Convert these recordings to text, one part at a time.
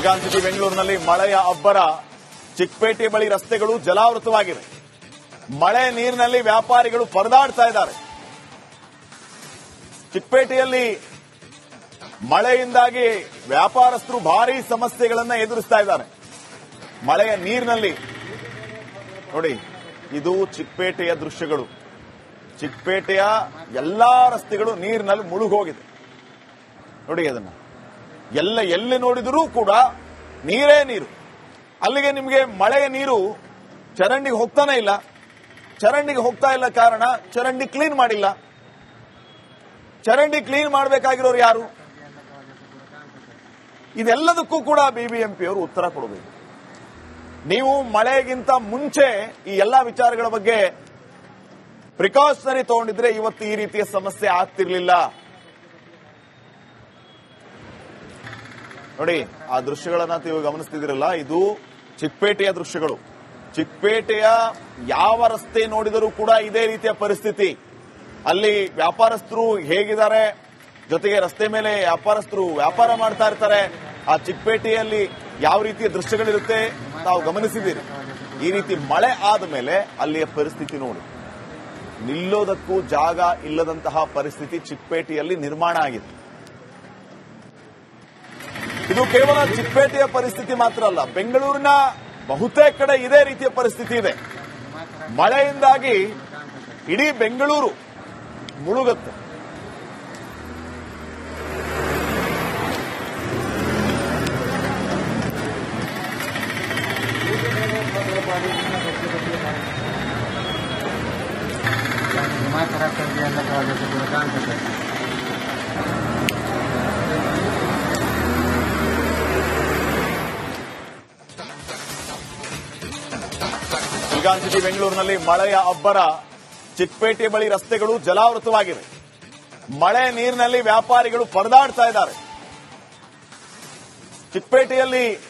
Belgaum city ಬೆಂಗಳೂರಿನಲ್ಲಿ ಮಳೆಯ ಅಬ್ಬರ. ಚಿಕ್ಕಪೇಟೆ ಬಳಿ ರಸ್ತೆಗಳು ಜಲಾವೃತವಾಗಿವೆ. ಮಳೆ ನೀರಿನಲ್ಲಿ ವ್ಯಾಪಾರಿಗಳು ಪರದಾಡ್ತಾ ಇದ್ದಾರೆ. ಚಿಕ್ಕಪೇಟೆಯಲ್ಲಿ ಮಳೆಯಿಂದಾಗಿ ವ್ಯಾಪಾರಸ್ಥರು ಭಾರಿ ಸಮಸ್ಯೆಗಳನ್ನು ಎದುರಿಸ್ತಾ ಇದ್ದಾರೆ. ಮಳೆಯ ನೀರಿನಲ್ಲಿ. ನೋಡಿ, ಇದು ಚಿಕ್ಕಪೇಟೆಯ ದೃಶ್ಯಗಳು. ಚಿಕ್ಕಪೇಟೆಯ ಎಲ್ಲಾ ರಸ್ತೆಗಳು ನೀರಿನಲ್ಲಿ ಮುಳುಗೋಗಿದೆ. ನೋಡಿ ಅದನ್ನ. ಎಲ್ಲ ಎಲ್ಲಿ ನೋಡಿದರೂ ಕೂಡ ನೀರೇ ನೀರು. ಅಲ್ಲಿಗೆ ನಿಮಗೆ ಮಳೆಯ ನೀರು ಚರಂಡಿಗೆ ಹೋಗ್ತಾನೆ ಇಲ್ಲ. ಚರಂಡಿಗೆ ಹೋಗ್ತಾ ಇಲ್ಲ ಕಾರಣ ಚರಂಡಿ ಕ್ಲೀನ್ ಮಾಡಿಲ್ಲ. ಚರಂಡಿ ಕ್ಲೀನ್ ಮಾಡಬೇಕಾಗಿರೋರು ಯಾರು? ಇದೆಲ್ಲದಕ್ಕೂ ಕೂಡ ಬಿಬಿಎಂಪಿ ಅವರು ಉತ್ತರ ಕೊಡಬೇಕು. ನೀವು ಮಳೆಗಿಂತ ಮುಂಚೆ ಈ ಎಲ್ಲಾ ವಿಚಾರಗಳ ಬಗ್ಗೆ ಪ್ರಿಕಾಷನರಿ ತಗೊಂಡಿದ್ರೆ ಇವತ್ತು ಈ ರೀತಿಯ ಸಮಸ್ಯೆ ಆಗ್ತಿರ್ಲಿಲ್ಲ. ನೋಡಿ, ಆ ದೃಶ್ಯಗಳನ್ನ ನೀವು ಗಮನಿಸ್ತಿದಿರಲ್ಲ ಇದು ಚಿಕ್ಕಪೇಟೆಯ ದೃಶ್ಯಗಳು. ಚಿಕ್ಕಪೇಟೆಯ ಯಾವ ರಸ್ತೆ ನೋಡಿದರೂ ಕೂಡ ಇದೇ ರೀತಿಯ ಪರಿಸ್ಥಿತಿ. ಅಲ್ಲಿ ವ್ಯಾಪಾರಸ್ಥರು ಹೇಗಿದ್ದಾರೆ, ಜೊತೆಗೆ ರಸ್ತೆ ಮೇಲೆ ವ್ಯಾಪಾರಸ್ಥರು ವ್ಯಾಪಾರ ಮಾಡ್ತಾ ಇರ್ತಾರೆ. ಆ ಚಿಕ್ಕಪೇಟೆಯಲ್ಲಿ ಯಾವ ರೀತಿಯ ದೃಶ್ಯಗಳಿರುತ್ತೆ ತಾವು ಗಮನಿಸಿದ್ದೀರಿ. ಈ ರೀತಿ ಮಳೆ ಆದ ಮೇಲೆ ಅಲ್ಲಿಯ ಪರಿಸ್ಥಿತಿ ನೋಡಿ. ನಿಲ್ಲೋದಕ್ಕೂ ಜಾಗ ಇಲ್ಲದಂತಹ ಪರಿಸ್ಥಿತಿ ಚಿಕ್ಕಪೇಟೆಯಲ್ಲಿ ನಿರ್ಮಾಣ ಆಗಿದೆ. ಇದು ಕೇವಲ ಚಿಕ್ಕಪೇಟೆಯ ಪರಿಸ್ಥಿತಿ ಮಾತ್ರ ಅಲ್ಲ. ಬೆಂಗಳೂರಿನ ಬಹುತೇಕ ಕಡೆ ಇದೇ ರೀತಿಯ ಪರಿಸ್ಥಿತಿ ಇದೆ. ಮಳೆಯಿಂದಾಗಿ ಇಡೀ ಬೆಂಗಳೂರು ಮುಳುಗತ್ತೆ. ಮುಳುಗುತ್ತೆ ಮಾತ್ರ ಸಿಟಿ ಬೆಂಗಳೂರಿನಲ್ಲಿ ಮಳೆಯ ಅಬ್ಬರ. ಚಿಕ್ಕಪೇಟೆ ಬಳಿ ರಸ್ತೆಗಳು ಜಲಾವೃತವಾಗಿವೆ. ಮಳೆ ನೀರಿನಲ್ಲಿ ವ್ಯಾಪಾರಿಗಳು ಪರದಾಡ್ತಾ ಇದ್ದಾರೆ. ಚಿಕ್ಕಪೇಟೆಯಲ್ಲಿ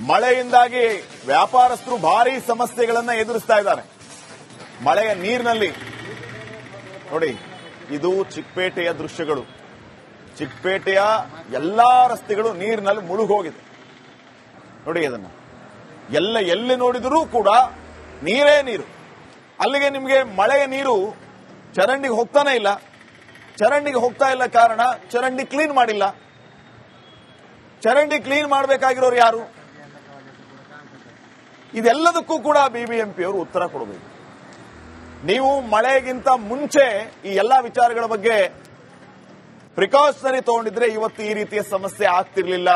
ಮಳೆಯಿಂದಾಗಿ ವ್ಯಾಪಾರಸ್ಥರು ಭಾರಿ ಸಮಸ್ಯೆಗಳನ್ನು ಎದುರಿಸ್ತಾ ಇದ್ದಾರೆ. ಮಳೆಯ ನೀರಿನಲ್ಲಿ. ನೋಡಿ, ಇದು ಚಿಕ್ಕಪೇಟೆಯ ದೃಶ್ಯಗಳು. ಚಿಕ್ಕಪೇಟೆಯ ಎಲ್ಲಾ ರಸ್ತೆಗಳು ನೀರಿನಲ್ಲಿ ಮುಳುಗೋಗಿದೆ. ನೋಡಿ ಅದನ್ನ. ಎಲ್ಲ ಎಲ್ಲಿ ನೋಡಿದರೂ ಕೂಡ ನೀರೇ ನೀರು. ಅಲ್ಲಿಗೆ ನಿಮಗೆ ಮಳೆಯ ನೀರು ಚರಂಡಿಗೆ ಹೋಗ್ತಾನೆ ಇಲ್ಲ. ಚರಂಡಿಗೆ ಹೋಗ್ತಾ ಇಲ್ಲ ಕಾರಣ ಚರಂಡಿ ಕ್ಲೀನ್ ಮಾಡಿಲ್ಲ. ಚರಂಡಿ ಕ್ಲೀನ್ ಮಾಡಬೇಕಾಗಿರೋರು ಯಾರು? ಇದೆಲ್ಲದಕ್ಕೂ ಕೂಡ ಬಿಬಿಎಂಪಿ ಅವರು ಉತ್ತರ ಕೊಡಬೇಕು. ನೀವು ಮಳೆಗಿಂತ ಮುಂಚೆ ಈ ಎಲ್ಲಾ ವಿಚಾರಗಳ ಬಗ್ಗೆ ಪ್ರಿಕಾಷನರಿ ತಗೊಂಡಿದ್ರೆ ಇವತ್ತು ಈ ರೀತಿಯ ಸಮಸ್ಯೆ ಆಗ್ತಿರ್ಲಿಲ್ಲ.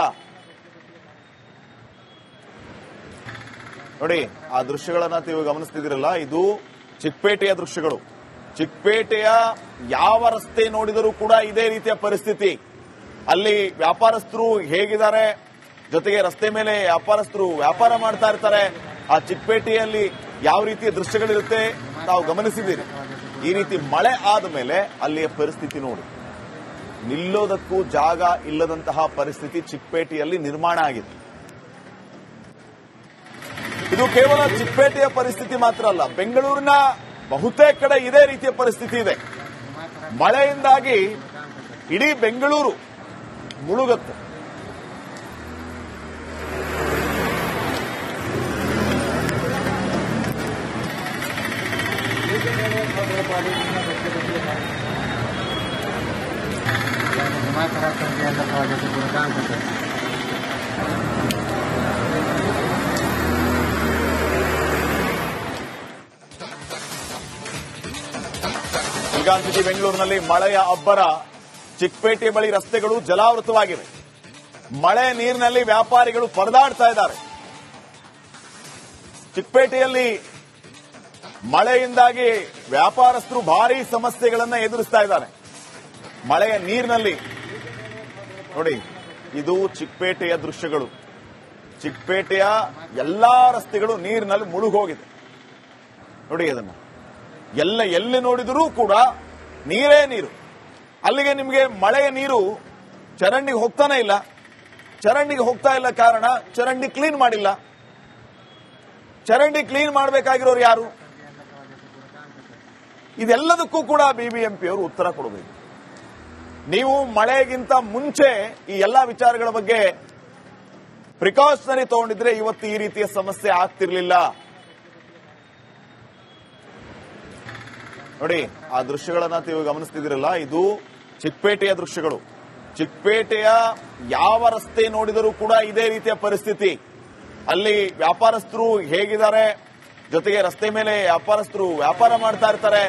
ನೋಡಿ, ಆ ದೃಶ್ಯಗಳನ್ನ ನೀವು ಗಮನಿಸ್ತಿದ್ದೀರಲ್ಲ, ಇದು ಚಿಕ್ಕಪೇಟೆಯ ದೃಶ್ಯಗಳು. ಚಿಕ್ಕಪೇಟೆಯ ಯಾವ ರಸ್ತೆ ನೋಡಿದರೂ ಕೂಡ ಇದೇ ರೀತಿಯ ಪರಿಸ್ಥಿತಿ. ಅಲ್ಲಿ ವ್ಯಾಪಾರಸ್ಥರು ಹೇಗಿದ್ದಾರೆ, ಜೊತೆಗೆ ರಸ್ತೆ ಮೇಲೆ ವ್ಯಾಪಾರಸ್ಥರು ವ್ಯಾಪಾರ ಮಾಡ್ತಾ ಇರ್ತಾರೆ, ಆ ಚಿಕ್ಕಪೇಟೆಯಲ್ಲಿ ಯಾವ ರೀತಿಯ ದೃಶ್ಯಗಳಿರುತ್ತೆ ತಾವು ಗಮನಿಸಿದ್ದೀರಿ. ಈ ರೀತಿ ಮಳೆ ಆದ ಮೇಲೆ ಅಲ್ಲಿಯ ಪರಿಸ್ಥಿತಿ ನೋಡಿ. ನಿಲ್ಲೋದಕ್ಕೂ ಜಾಗ ಇಲ್ಲದಂತಹ ಪರಿಸ್ಥಿತಿ ಚಿಕ್ಕಪೇಟೆಯಲ್ಲಿ ನಿರ್ಮಾಣ ಆಗಿದೆ. ಇದು ಕೇವಲ ಚಿಪ್ಪೇಟೆಯ ಪರಿಸ್ಥಿತಿ ಮಾತ್ರ ಅಲ್ಲ. ಬೆಂಗಳೂರಿನ ಬಹುತೇಕ ಕಡೆ ಇದೇ ರೀತಿಯ ಪರಿಸ್ಥಿತಿ ಇದೆ. ಮಳೆಯಿಂದಾಗಿ ಇಡೀ ಬೆಂಗಳೂರು ಮುಳುಗತ್ತು. ಸಿಟಿ ಬೆಂಗಳೂರಿನಲ್ಲಿ ಮಳೆಯ ಅಬ್ಬರ. ಚಿಕ್ಕಪೇಟೆ ಬಳಿ ರಸ್ತೆಗಳು ಜಲಾವೃತವಾಗಿವೆ. ಮಳೆ ನೀರಿನಲ್ಲಿ ವ್ಯಾಪಾರಿಗಳು ಪರದಾಡ್ತಾ ಇದ್ದಾರೆ. ಚಿಕ್ಕಪೇಟೆಯಲ್ಲಿ ಮಳೆಯಿಂದಾಗಿ ವ್ಯಾಪಾರಸ್ಥರು ಭಾರಿ ಸಮಸ್ಯೆಗಳನ್ನು ಎದುರಿಸ್ತಾ ಇದ್ದಾರೆ. ಮಳೆಯ ನೀರಿನಲ್ಲಿ. ನೋಡಿ, ಇದು ಚಿಕ್ಕಪೇಟೆಯ ದೃಶ್ಯಗಳು. ಚಿಕ್ಕಪೇಟೆಯ ಎಲ್ಲಾ ರಸ್ತೆಗಳು ನೀರಿನಲ್ಲಿ ಮುಳುಗೋಗಿದೆ. ನೋಡಿ ಅದನ್ನ. ಎಲ್ಲ ಎಲ್ಲಿ ನೋಡಿದರೂ ಕೂಡ ನೀರೇ ನೀರು. ಅಲ್ಲಿಗೆ ನಿಮಗೆ ಮಳೆಯ ನೀರು ಚರಂಡಿಗೆ ಹೋಗ್ತಾನೆ ಇಲ್ಲ. ಚರಂಡಿಗೆ ಹೋಗ್ತಾ ಇಲ್ಲ ಕಾರಣ ಚರಂಡಿ ಕ್ಲೀನ್ ಮಾಡಿಲ್ಲ. ಚರಂಡಿ ಕ್ಲೀನ್ ಮಾಡಬೇಕಾಗಿರೋರು ಯಾರು? ಇದೆಲ್ಲದಕ್ಕೂ ಕೂಡ ಬಿಬಿಎಂಪಿ ಅವರು ಉತ್ತರ ಕೊಡಬೇಕು. ನೀವು ಮಳೆಗಿಂತ ಮುಂಚೆ ಈ ಎಲ್ಲಾ ವಿಚಾರಗಳ ಬಗ್ಗೆ ಪ್ರಿಕಾಷನರಿ ತಗೊಂಡಿದ್ರೆ ಇವತ್ತು ಈ ರೀತಿಯ ಸಮಸ್ಯೆ ಆಗ್ತಿರ್ಲಿಲ್ಲ. ನೋಡಿ, ಆ ದೃಶ್ಯಗಳನ್ನ ನೀವು ಗಮನಿಸ್ತಿದ್ದೀರಲ್ಲ, ಇದು ಚಿಕ್ಕಪೇಟೆಯ ದೃಶ್ಯಗಳು. ಚಿಕ್ಕಪೇಟೆಯ ಯಾವ ರಸ್ತೆ ನೋಡಿದರೂ ಕೂಡ ಇದೇ ರೀತಿಯ ಪರಿಸ್ಥಿತಿ. ಅಲ್ಲಿ ವ್ಯಾಪಾರಸ್ಥರು ಹೇಗಿದ್ದಾರೆ, ಜೊತೆಗೆ ರಸ್ತೆ ಮೇಲೆ ವ್ಯಾಪಾರಸ್ಥರು ವ್ಯಾಪಾರ ಮಾಡ್ತಾ ಇರ್ತಾರೆ.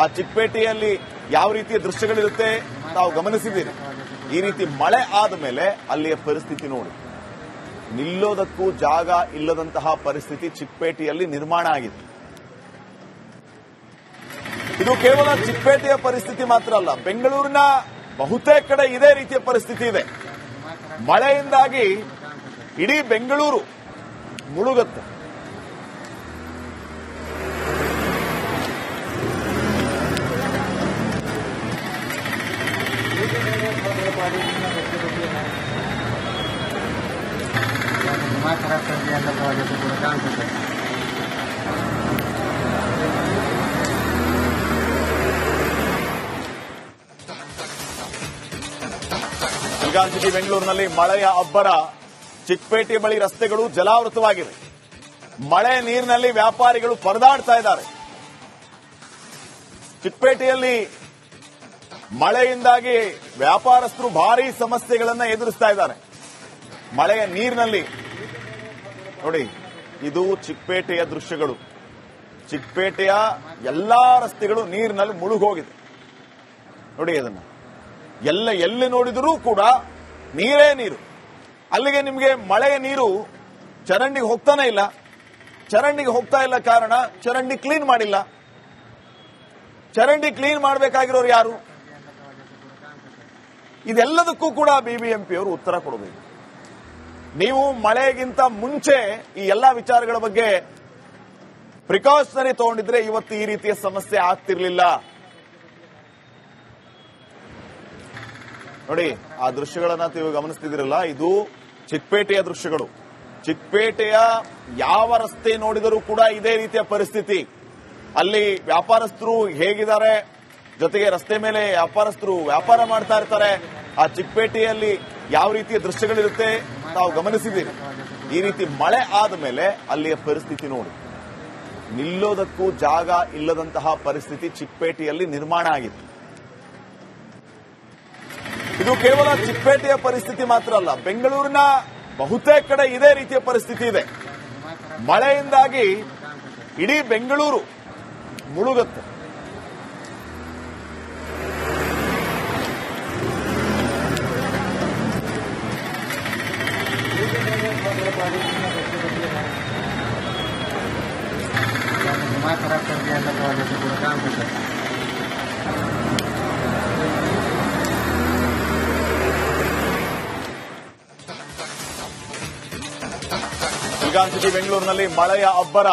ಆ ಚಿಕ್ಕಪೇಟೆಯಲ್ಲಿ ಯಾವ ರೀತಿಯ ದೃಶ್ಯಗಳಿರುತ್ತೆ ನಾವು ಗಮನಿಸಿದ್ದೀರಿ. ಈ ರೀತಿ ಮಳೆ ಆದ ಮೇಲೆ ಅಲ್ಲಿಯ ಪರಿಸ್ಥಿತಿ ನೋಡಿ. ನಿಲ್ಲೋದಕ್ಕೂ ಜಾಗ ಇಲ್ಲದಂತಹ ಪರಿಸ್ಥಿತಿ ಚಿಕ್ಕಪೇಟೆಯಲ್ಲಿ ನಿರ್ಮಾಣ ಆಗಿದೆ. ಇದು ಕೇವಲ ಚಿಕ್ಕಪೇಟೆಯ ಪರಿಸ್ಥಿತಿ ಮಾತ್ರ ಅಲ್ಲ ಬೆಂಗಳೂರಿನ ಬಹುತೇಕ ಕಡೆ ಇದೇ ರೀತಿಯ ಪರಿಸ್ಥಿತಿ ಇದೆ ಮಳೆಯಿಂದಾಗಿ ಇಡೀ ಬೆಂಗಳೂರು ಮುಳುಗುತ್ತೆ दिमाग खराब कर दिया ಬೆಳಗಾವಿ ಸಿಟಿ ಬೆಂಗಳೂರಿನಲ್ಲಿ ಮಳೆಯ ಅಬ್ಬರ. ಚಿಕ್ಕಪೇಟೆ ಬಳಿ ರಸ್ತೆಗಳು ಜಲಾವೃತವಾಗಿವೆ. ಮಳೆ ನೀರಿನಲ್ಲಿ ವ್ಯಾಪಾರಿಗಳು ಪರದಾಡ್ತಾ ಇದ್ದಾರೆ. ಚಿಕ್ಕಪೇಟೆಯಲ್ಲಿ ಮಳೆಯಿಂದಾಗಿ ವ್ಯಾಪಾರಸ್ಥರು ಭಾರಿ ಸಮಸ್ಯೆಗಳನ್ನು ಎದುರಿಸ್ತಾ ಇದ್ದಾರೆ. ಮಳೆಯ ನೀರಿನಲ್ಲಿ. ನೋಡಿ, ಇದು ಚಿಕ್ಕಪೇಟೆಯ ದೃಶ್ಯಗಳು. ಚಿಕ್ಕಪೇಟೆಯ ಎಲ್ಲಾ ರಸ್ತೆಗಳು ನೀರಿನಲ್ಲಿ ಮುಳುಗೋಗಿದೆ. ನೋಡಿ ಅದನ್ನು. ಎಲ್ಲ ಎಲ್ಲಿ ನೋಡಿದರೂ ಕೂಡ ನೀರೇ ನೀರು. ಅಲ್ಲಿಗೆ ನಿಮಗೆ ಮಳೆಯ ನೀರು ಚರಂಡಿಗೆ ಹೋಗ್ತಾನೆ ಇಲ್ಲ. ಚರಂಡಿಗೆ ಹೋಗ್ತಾ ಇಲ್ಲ ಕಾರಣ ಚರಂಡಿ ಕ್ಲೀನ್ ಮಾಡಿಲ್ಲ. ಚರಂಡಿ ಕ್ಲೀನ್ ಮಾಡಬೇಕಾಗಿರೋರು ಯಾರು? ಇದೆಲ್ಲದಕ್ಕೂ ಕೂಡ ಬಿಬಿಎಂಪಿ ಅವರು ಉತ್ತರ ಕೊಡಬೇಕು. ನೀವು ಮಳೆಗಿಂತ ಮುಂಚೆ ಈ ಎಲ್ಲಾ ವಿಚಾರಗಳ ಬಗ್ಗೆ ಪ್ರಿಕಾಷನರಿ ತಗೊಂಡಿದ್ರೆ ಇವತ್ತು ಈ ರೀತಿಯ ಸಮಸ್ಯೆ ಆಗ್ತಿರ್ಲಿಲ್ಲ. ನೋಡಿ, ಆ ದೃಶ್ಯಗಳನ್ನ ನೀವು ಗಮನಿಸ್ತಿದ್ದೀರಲ್ಲ, ಇದು ಚಿಕ್ಕಪೇಟೆಯ ದೃಶ್ಯಗಳು. ಚಿಕ್ಕಪೇಟೆಯ ಯಾವ ರಸ್ತೆ ನೋಡಿದರೂ ಕೂಡ ಇದೇ ರೀತಿಯ ಪರಿಸ್ಥಿತಿ. ಅಲ್ಲಿ ವ್ಯಾಪಾರಸ್ಥರು ಹೇಗಿದ್ದಾರೆ, ಜೊತೆಗೆ ರಸ್ತೆ ಮೇಲೆ ವ್ಯಾಪಾರಸ್ಥರು ವ್ಯಾಪಾರ ಮಾಡ್ತಾ ಇರ್ತಾರೆ, ಆ ಚಿಕ್ಕಪೇಟೆಯಲ್ಲಿ ಯಾವ ರೀತಿಯ ದೃಶ್ಯಗಳಿರುತ್ತೆ ನಾವು ಗಮನಿಸಿದ್ದೀರಿ. ಈ ರೀತಿ ಮಳೆ ಆದ ಮೇಲೆ ಅಲ್ಲಿಯ ಪರಿಸ್ಥಿತಿ ನೋಡಿ. ನಿಲ್ಲೋದಕ್ಕೂ ಜಾಗ ಇಲ್ಲದಂತಹ ಪರಿಸ್ಥಿತಿ ಚಿಕ್ಕಪೇಟೆಯಲ್ಲಿ ನಿರ್ಮಾಣ ಆಗಿದೆ ಇದು ಕೇವಲ ತಿಪ್ಪೇಟೆಯ ಪರಿಸ್ಥಿತಿ ಮಾತ್ರ ಅಲ್ಲ. ಬೆಂಗಳೂರಿನ ಬಹುತೇಕ ಕಡೆ ಇದೇ ರೀತಿಯ ಪರಿಸ್ಥಿತಿ ಇದೆ. ಮಳೆಯಿಂದಾಗಿ ಇಡೀ ಬೆಂಗಳೂರು ಮುಳುಗುತ್ತೆ. ಸಿಟಿ ಬೆಂಗಳೂರಿನಲ್ಲಿ ಮಳೆಯ ಅಬ್ಬರ.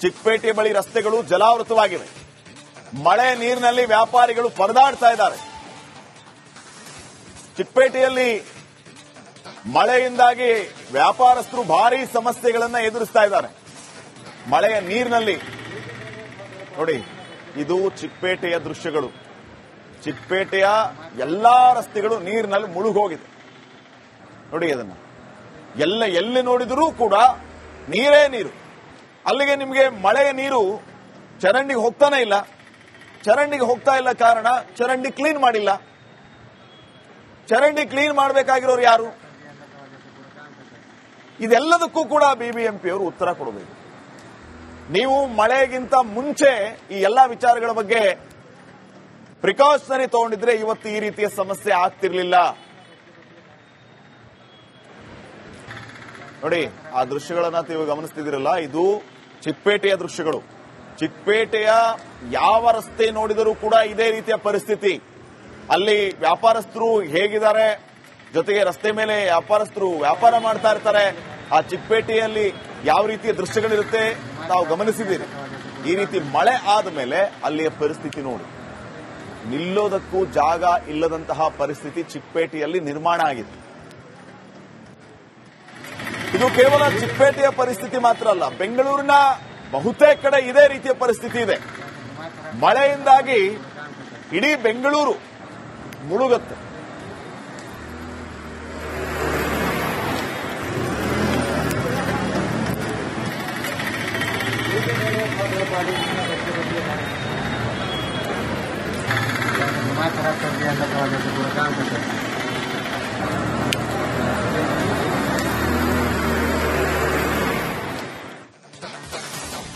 ಚಿಕ್ಕಪೇಟೆ ಬಳಿ ರಸ್ತೆಗಳು ಜಲಾವೃತವಾಗಿವೆ. ಮಳೆ ನೀರಿನಲ್ಲಿ ವ್ಯಾಪಾರಿಗಳು ಪರದಾಡ್ತಾ ಇದ್ದಾರೆ. ಚಿಕ್ಕಪೇಟೆಯಲ್ಲಿ ಮಳೆಯಿಂದಾಗಿ ವ್ಯಾಪಾರಸ್ಥರು ಭಾರಿ ಸಮಸ್ಯೆಗಳನ್ನು ಎದುರಿಸ್ತಾ ಇದ್ದಾರೆ. ಮಳೆಯ ನೀರಿನಲ್ಲಿ. ನೋಡಿ, ಇದು ಚಿಕ್ಕಪೇಟೆಯ ದೃಶ್ಯಗಳು. ಚಿಕ್ಕಪೇಟೆಯ ಎಲ್ಲಾ ರಸ್ತೆಗಳು ನೀರಿನಲ್ಲಿ ಮುಳುಗೋಗಿದೆ. ನೋಡಿ ಅದನ್ನ. ಎಲ್ಲ ಎಲ್ಲಿ ನೋಡಿದರೂ ಕೂಡ ನೀರೇ ನೀರು. ಅಲ್ಲಿಗೆ ನಿಮಗೆ ಮಳೆಯ ನೀರು ಚರಂಡಿಗೆ ಹೋಗ್ತಾನೆ ಇಲ್ಲ. ಚರಂಡಿಗೆ ಹೋಗ್ತಾ ಇಲ್ಲ ಕಾರಣ ಚರಂಡಿ ಕ್ಲೀನ್ ಮಾಡಿಲ್ಲ. ಚರಂಡಿ ಕ್ಲೀನ್ ಮಾಡಬೇಕಾಗಿರೋರು ಯಾರು? ಇದೆಲ್ಲದಕ್ಕೂ ಕೂಡ ಬಿಬಿಎಂಪಿ ಅವರು ಉತ್ತರ ಕೊಡಬೇಕು. ನೀವು ಮಳೆಗಿಂತ ಮುಂಚೆ ಈ ಎಲ್ಲ ವಿಚಾರಗಳ ಬಗ್ಗೆ ಪ್ರಿಕಾಷನರಿ ತಗೊಂಡಿದ್ರೆ ಇವತ್ತು ಈ ರೀತಿಯ ಸಮಸ್ಯೆ ಆಗ್ತಿರ್ಲಿಲ್ಲ. ನೋಡಿ, ಆ ದೃಶ್ಯಗಳನ್ನ ನೀವು ಗಮನಿಸ್ತಿದ್ದೀರಲ್ಲ, ಇದು ಚಿಕ್ಕಪೇಟೆಯ ದೃಶ್ಯಗಳು. ಚಿಕ್ಕಪೇಟೆಯ ಯಾವ ರಸ್ತೆ ನೋಡಿದರೂ ಕೂಡ ಇದೇ ರೀತಿಯ ಪರಿಸ್ಥಿತಿ. ಅಲ್ಲಿ ವ್ಯಾಪಾರಸ್ಥರು ಹೇಗಿದ್ದಾರೆ, ಜೊತೆಗೆ ರಸ್ತೆ ಮೇಲೆ ವ್ಯಾಪಾರಸ್ಥರು ವ್ಯಾಪಾರ ಮಾಡ್ತಾ ಇರ್ತಾರೆ. ಆ ಚಿಕ್ಕಪೇಟೆಯಲ್ಲಿ ಯಾವ ರೀತಿಯ ದೃಶ್ಯಗಳಿರುತ್ತೆ ನಾವು ಗಮನಿಸಿದ್ದೀರಿ. ಈ ರೀತಿ ಮಳೆ ಆದ ಮೇಲೆ ಅಲ್ಲಿಯ ಪರಿಸ್ಥಿತಿ ನೋಡಿ. ನಿಲ್ಲೋದಕ್ಕೂ ಜಾಗ ಇಲ್ಲದಂತಹ ಪರಿಸ್ಥಿತಿ ಚಿಕ್ಕಪೇಟೆಯಲ್ಲಿ ನಿರ್ಮಾಣ ಆಗಿದೆ. ಇದು ಕೇವಲ ಚಿಕ್ಕಪೇಟೆಯ ಪರಿಸ್ಥಿತಿ ಮಾತ್ರ ಅಲ್ಲ. ಬೆಂಗಳೂರಿನ ಬಹುತೇಕ ಕಡೆ ಇದೇ ರೀತಿಯ ಪರಿಸ್ಥಿತಿ ಇದೆ. ಮಳೆಯಿಂದಾಗಿ ಇಡೀ ಬೆಂಗಳೂರು ಮುಳುಗತ್ತೆ.